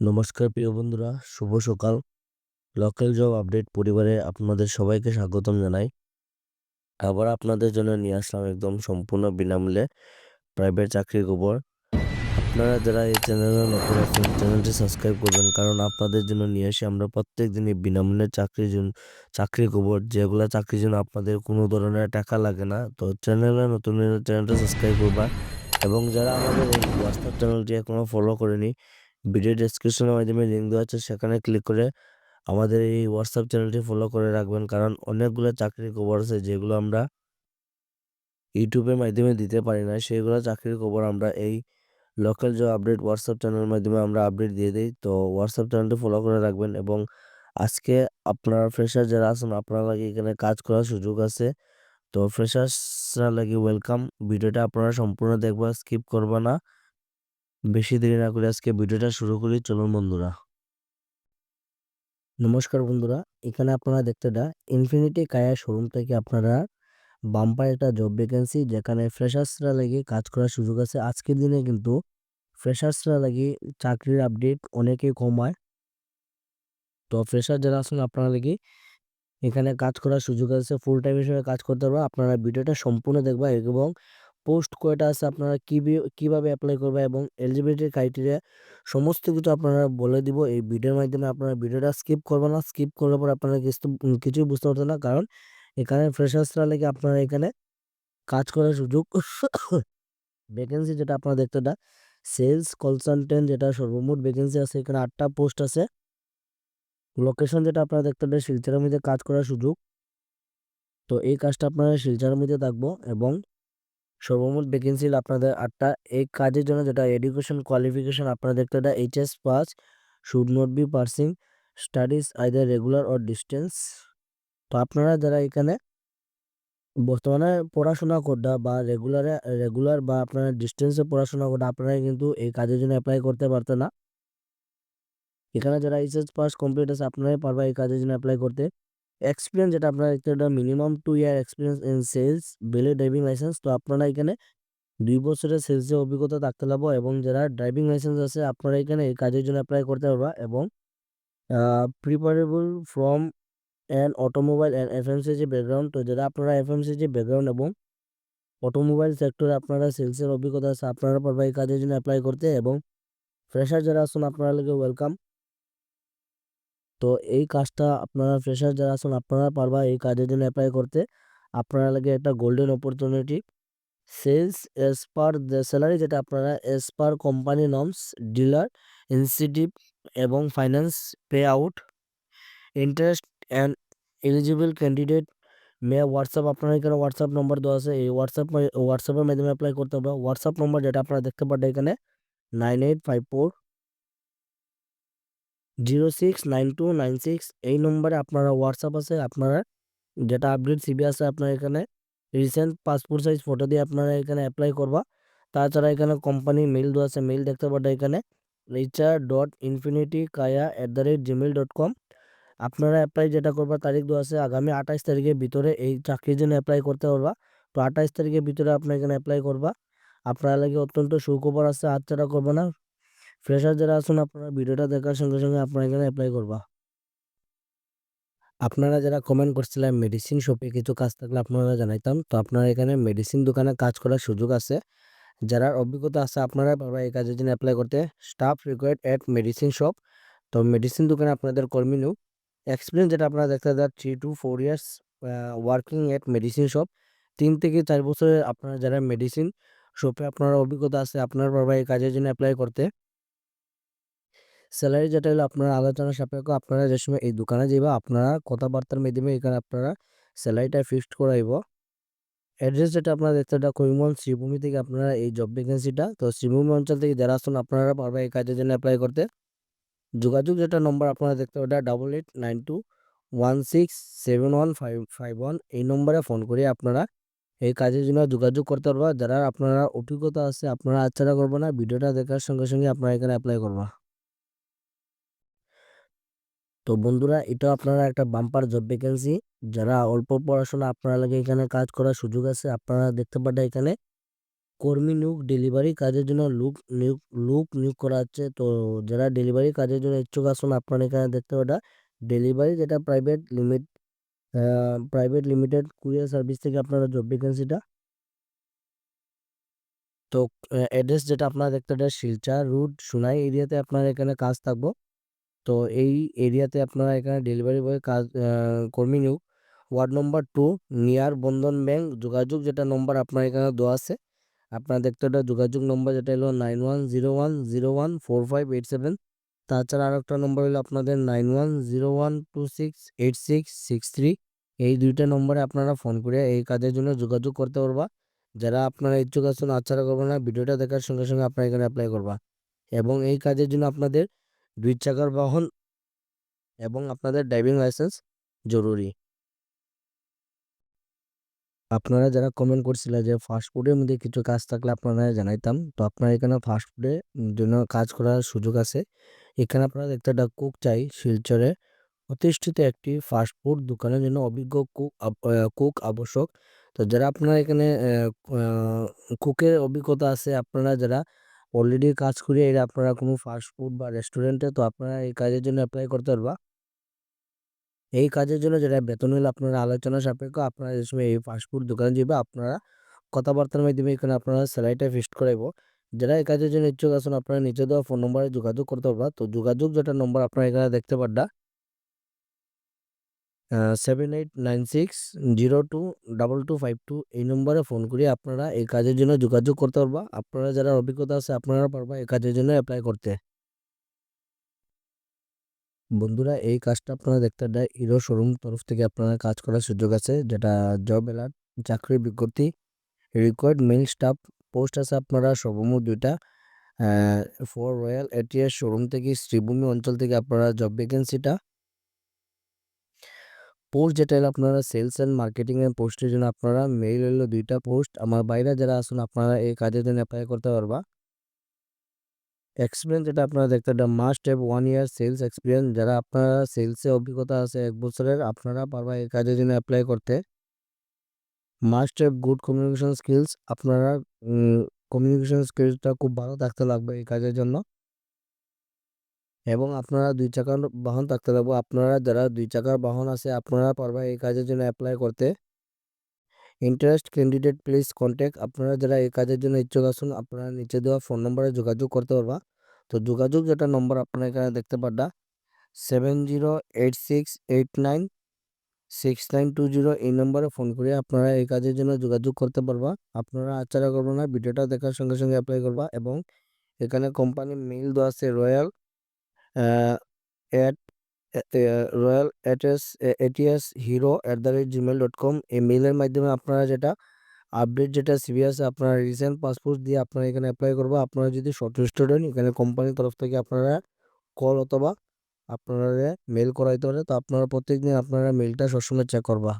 নমস্কার প্রিয় বন্ধুরা, শুভ সকাল। লোকাল জব আপডেট পরিবারে আপনাদের সবাইকে স্বাগতম জানাই। আবার আপনাদের জন্য নিয়ে আসলাম একদম সম্পূর্ণ বিনামূল্যে প্রাইভেট চাকরির খবর। আপনারা যারা এই চ্যানেলে নতুন আছেন চ্যানেলটি সাবস্ক্রাইব করবেন, কারণ আপনাদের জন্য নিয়ে আসি আমরা প্রত্যেক দিনই বিনামূল্যে চাকরির জন্য, চাকরির খবর। যেগুলো চাকরির জন্য আপনাদের কোনো ধরনের টাকা লাগে না, তো চ্যানেলে নতুন চ্যানেলটা সাবস্ক্রাইব করবা। এবং যারা আমাদের এই হোয়াটসঅ্যাপ চ্যানেলটি এখনও ফলো করেনি ভিডিও ডেসক্রিপশনের মাধ্যমে লিঙ্ক দেওয়া আছে, সেখানে ক্লিক করে আমাদের এই হোয়াটসঅ্যাপ চ্যানেলটি ফলো করে রাখবেন। কারণ অনেকগুলো চাকরির খবর আছে, যেগুলো আমরা ইউটিউবের মাধ্যমে দিতে পারি না। সেগুলো চাকরির খবর আমরা এই লোকাল জব আপডেট হোয়াটসঅ্যাপ চ্যানেলের মাধ্যমে আমরা আপডেট দিয়ে দিই। তো হোয়াটসঅ্যাপ চ্যানেলটি ফলো করে রাখবেন এবং আজকে আপনারা ফ্রেশার যারা আছেন, আপনারা লাগে এখানে কাজ করার সুযোগ আছে। তো ফ্রেশার্সরা লাগে ওয়েলকাম ভিডিওটা আপনারা সম্পূর্ণ দেখবা স্কিপ করবা না। বেশি দেরি না করে আজকে ভিডিওটা শুরু করি, চলুন বন্ধুরা। নমস্কার বন্ধুরা, এখানে আপনারা দেখতে দা ইনফিনিটি কায়া শোরুম থেকে আপনারা বাম্পার একটা জব ভ্যাকেন্সি যেখানে ফ্রেশার্সরা লাগে কাজ করার সুযোগ আছে। আজকের দিনে কিন্তু ফ্রেশার্সরা লাগে চাকরির আপডেট অনেকেই কম হয়। তো ফ্রেশার যারা আছেন, আপনারা লাগে এখানে কাজ করার সুযোগ আছে ফুল টাইম হিসেবে কাজ করতে পারবে আপনারা ভিডিওটা সম্পূর্ণ দেখবেন এবং পোস্ট কয়টা আছে, আপনারা কীভাবে অ্যাপ্লাই করবে এবং এলিজিবিলিটি ক্রাইটেরিয়া সমস্ত কিছু আপনারা বলে দিব। এই ভিডিওর মাধ্যমে আপনারা ভিডিওটা স্কিপ করবেন না। স্কিপ করার পর আপনারা কিছু, কিছুই বুঝতে পারতেন না। কারণ এখানে ফ্রেশার্সরা লেগে আপনারা এখানে কাজ করার সুযোগ ভ্যাকেন্সি যেটা আপনারা দেখতে না সেলস কনসালটেন্ট যেটা সর্বমোট ভ্যাকেন্সি আছে, এখানে আটটা পোস্ট আছে। লোকেশন যেটা আপনারা দেখতে পাবেন শিলচরের মধ্যে কাজ করার সুযোগ। তো এই কাজটা আপনারা শিলচরের মধ্যে থাকব এবং সর্বমোট ভ্যাকেন্সি আপনাদের আটটা। এই কাজের জন্য যেটা এডুকেশন কোয়ালিফিকেশন আপনারা দেখতে এটা HS pass should not be pursuing studies either regular or distance তো আপনারা যারা এখানে বর্তমানে পড়াশোনা করডা বা রেগুলারে রেগুলার বা আপনারা ডিস্টেন্সে পড়াশোনা করডা আপনারা কিন্তু এই কাজের জন্য অ্যাপ্লাই করতে পারতেন না। এখানে যারা এইচএস পাস কমপ্লিট আছে, আপনারাই পারবা এই কাজের জন্য অ্যাপ্লাই করতে। এক্সপিরিয়েন্স যেটা আপনারা একটা minimum two year experience in sales বেলে ড্রাইভিং লাইসেন্স তো আপনারা এখানে দুই বছরের সেলসের অভিজ্ঞতা থাকতে লাগবো এবং যারা ড্রাইভিং লাইসেন্স আছে, আপনারা এখানে এই কাজের জন্য অ্যাপ্লাই করতে পারবা এবং preferable from and automobile and FMCG background তো যারা আপনারা এফএমসিজি ব্যাকগ্রাউন্ড এবং অটোমোবাইল সেক্টরে আপনারা সেলসের অভিজ্ঞতা আছে, আপনারা পারবা এই কাজের জন্য অ্যাপ্লাই করতে এবং ফ্রেশার যারা আসুন আপনারা লাগে ওয়েলকাম তো এই কাজটা আপনারা ফ্রেশার যারা আছেন, আপনারা পারবা এই কাজের জন্য অ্যাপ্লাই করতে। আপনারা লাগে একটা golden opportunity sales as per the salary যেটা আপনারা as per company norms dealer institute এবং finance pay out interest and eligible candidate may WhatsApp আপনার এখানে হোয়াটসঅ্যাপ নম্বর দেওয়া আছে। এই হোয়াটসঅ্যাপ হোয়াটসঅ্যাপের মাধ্যমে অ্যাপ্লাই করতে হবে হোয়াটসঅ্যাপ নম্বর যেটা আপনারা দেখতে পারেন এখানে nine eight five four zero six nine two nine six এই নম্বরে আপনারা হোয়াটসঅ্যাপ আছে, আপনারা যেটা আপডেট সিবি আছে আপনার এখানে রিসেন্ট পাসপোর্ট সাইজ ফটো দিয়ে আপনারা এখানে অ্যাপ্লাই করবা। তাছাড়া এখানে কোম্পানি মেল দেওয়া আছে মেল দেখতে পাবেন এখানে richer dot infinity kaya at the rate Gmail dot com আপনারা অ্যাপ্লাই যেটা করবা তারিখ দেওয়া আছে, আগামী আঠাইশ তারিখের ভিতরে এই চাকরির জন্য অ্যাপ্লাই করতে পারবা। তো আঠাইশ তারিখের ভিতরে আপনার এখানে অ্যাপ্লাই করবা। আপনারা লাগে অত্যন্ত সুখবর আছে, হাতছাড়া করবে না। ফ্রেশার যারা আছেন, আপনারা ভিডিওটা দেখার সঙ্গে সঙ্গে আপনারা এখানে অ্যাপ্লাই করবা। আপনারা যারা কমেন্ট করছিলেন মেডিসিন শপে কিছু কাজ থাকলে আপনারা জানাইতাম। তো আপনারা এখানে মেডিসিন দোকানে কাজ করার সুযোগ আছে। যারা অভিজ্ঞতা আছে, আপনারা পারবা এই কাজের জন্য অ্যাপ্লাই করতে। Staff required at medicine shop তো মেডিসিন দোকানে আপনাদের কর্মী নিয়োগ। এক্সপিরিয়েন্স যেটা আপনারা দেখতে দেন three two four years working at medicine shop তিন থেকে চার বছরের আপনারা যারা মেডিসিন শপে আপনারা অভিজ্ঞতা আছে, আপনার পারবা এই কাজের জন্য অ্যাপ্লাই করতে। স্যালারি যেটা হলো আপনার আলোচনা সাপেক্ষ আপনারা যে সময় এই দোকানে যাইবা, আপনারা কথাবার্তার মাধ্যমে এখানে আপনারা স্যালারিটা ফিক্সড করাইব। অ্যাড্রেস যেটা আপনারা দেখতে এটা করিমগঞ্জ শ্রীভূমি থেকে আপনারা এই জব ভ্যাকেন্সিটা তো শ্রীভূমি অঞ্চল থেকে যারা আসুন আপনারা পারবেন এই কাজের জন্য অ্যাপ্লাই করতে। যোগাযোগ যেটা নম্বর আপনারা দেখতে ওটা double eight nine two one six seven one five five one এই নম্বরে ফোন করে আপনারা এই কাজের জন্য যোগাযোগ করতে পারবা। যারা আপনারা অভিজ্ঞতা আছে, আপনারা আচ্ছাড়া করব না, ভিডিওটা দেখার সঙ্গে সঙ্গে আপনারা এখানে অ্যাপ্লাই করবা। তো বন্ধুরা এটা আপনারা একটা বাম্পার জব ভ্যাকেন্সি যারা অল্প পড়াশোনা, আপনারা লাগে এখানে কাজ করার সুযোগ আছে, আপনারা দেখতে পারেন এখানে কর্মী নিয়োগ ডেলিভারি কাজের জন্য লুক নিয়োগ, লোক নিয়োগ করা হচ্ছে। তো যারা ডেলিভারি কাজের জন্য ইচ্ছুক আসুন, আপনারা এখানে দেখতে পাবেন ডেলিভারি যেটা private limit private limited courier service থেকে আপনারা জব ভ্যাকেন্সিটা তো অ্যাড্রেস যেটা আপনারা দেখতে পাবেন শিলচা রুট সুনাই এরিয়াতে আপনার এখানে কাজ থাকব। তো এই এরিয়াতে আপনারা এখানে ডেলিভারি বয় কাজ কর্মী নিয়োগ। Ward number two, near Bandhan bank, যোগাযোগ যেটা নম্বর আপনার এখানে দেওয়া আছে। আপনারা দেখতে পাবেন যোগাযোগ নম্বর যেটা হলো nine one zero one zero one four five eight seven তাছাড়া আর একটা নম্বর হলো আপনাদের nine one zero one two six eight six six three এই দুইটা নম্বরে আপনারা ফোন করে এই কাজের জন্য যোগাযোগ করতে পারবা। যারা আপনারা ইচ্ছুক আছেন আচ্ছারা করবেন না, ভিডিওটা দেখার সঙ্গে সঙ্গে আপনারা এখানে অ্যাপ্লাই করবা। এবং এই কাজের জন্য আপনাদের দুই চাকার বাহন এবং আপনাদের ড্রাইভিং লাইসেন্স জরুরি। আপনারা যারা কমেন্ট করছিলেন যে ফাস্টফুডের মধ্যে কিছু কাজ থাকলে আপনারা জানাইতাম। তো আপনারা এখানে ফাস্ট ফুডের জন্য কাজ করার সুযোগ আছে। এখানে আপনারা দেখতে একটা কুক চাই শিলচরে। প্রতিষ্ঠিত একটি ফাস্টফুড দোকানের জন্য অভিজ্ঞ কুক কুক আবশ্যক। তো যারা আপনারা এখানে কুকের অভিজ্ঞতা আছে, আপনারা যারা অলরেডি কাজ করি এর আপনারা কোনো ফাস্ট ফুড বা রেস্টুরেন্টে তো আপনারা এই কাজের জন্য অ্যাপ্লাই করতে পারবা। এই কাজের জন্য যেটা বেতন হলে আপনারা আলোচনা সাপেক্ষ আপনারা যে সময় এই ফাস্টফুড দোকানে যাবে আপনারা কথাবার্তার মাধ্যমে এখানে আপনারা স্যালারিটা ফিক্সড করাইব। যারা এই কাজের জন্য ইচ্ছুক আছেন, আপনারা নিচে দেওয়া ফোন নম্বরে যোগাযোগ করতে পারবা। তো যোগাযোগ যেটা নম্বর আপনারা এখানে দেখতে পারবা। Seven eight nine six zero two double two five two এই নম্বরে ফোন করে আপনারা এই কাজের জন্য যোগাযোগ করতে পারবা। আপনারা যারা অভিজ্ঞতা আছে আপনারা পারবা এই কাজের জন্য অ্যাপ্লাই করতে। বন্ধুরা, এই কাজটা আপনারা দেখতে দেয় হিরো শোরুম তরফ থেকে আপনারা কাজ করার সুযোগ আছে, যেটা জব এলার্ট চাকরির বিজ্ঞপ্তি রিকোয়ার্ড মেল স্টাফ পোস্ট আছে আপনারা, সর্বমোট দুইটা। ফর রয়্যাল এটিএস শোরুম থেকে শ্রীভূমি অঞ্চল থেকে আপনারা জব ভ্যাকেন্সিটা পোস্ট যেটা আপনারা সেলস অ্যান্ড মার্কেটিং এর পোস্টের জন্য আপনারা মেইল হলো দুইটা পোস্ট আমার বাইরে যারা আসুন আপনারা এই কাজের জন্য অ্যাপ্লাই করতে পারবা। এক্সপিরিয়েন্স যেটা আপনারা দেখতে একটা must have one year sales experience যারা আপনারা সেলসে অভিজ্ঞতা আছে এক বছরের, আপনারা পারবা এই কাজের জন্য অ্যাপ্লাই করতে। Must have good communication skills আপনারা কমিউনিকেশন স্কিলসটা খুব ভালো থাকতে লাগবে এই কাজের জন্য। এবং আপনারা দুই চাকার বাহন থাকতে লাগবে আপনারা যারা দুই চাকার বাহন আছে, আপনারা পারবা এই কাজের জন্য অ্যাপ্লাই করতে। ইন্টারেস্ট ক্যান্ডিডেট প্লিজ কন্ট্যাক্ট আপনারা যারা এই কাজের জন্য ইচ্ছুক আসুন আপনারা নিচে দেওয়া ফোন নম্বরে যোগাযোগ করতে পারবা। তো যোগাযোগ যেটা নম্বর আপনারা এখানে দেখতে পারবা। Seven zero eight six eight nine six nine two zero এই নম্বরে ফোন করে আপনারা এই কাজের জন্য যোগাযোগ করতে পারবা। আপনারা আচারা করবেন না ভিডিওটা দেখার সঙ্গে সঙ্গে অ্যাপ্লাই করবা এবং এখানে কোম্পানির মেইল দেওয়া আছে royal at royal ATS ATS hero at the rate Gmail dot com এই মেলের মাধ্যমে আপনারা যেটা আপডেট যেটা সিবি আছে, আপনারা রিসেন্ট পাসপোর্ট দিয়ে আপনারা এখানে অ্যাপ্লাই করব। আপনারা যদি শর্ট স্টুডেন্ট এখানে কোম্পানির তরফ থেকে আপনারা কল অথবা আপনারা মেল করাইতে পারে তো আপনারা প্রত্যেক দিন আপনারা মেলটা সবসময় চেক করবা।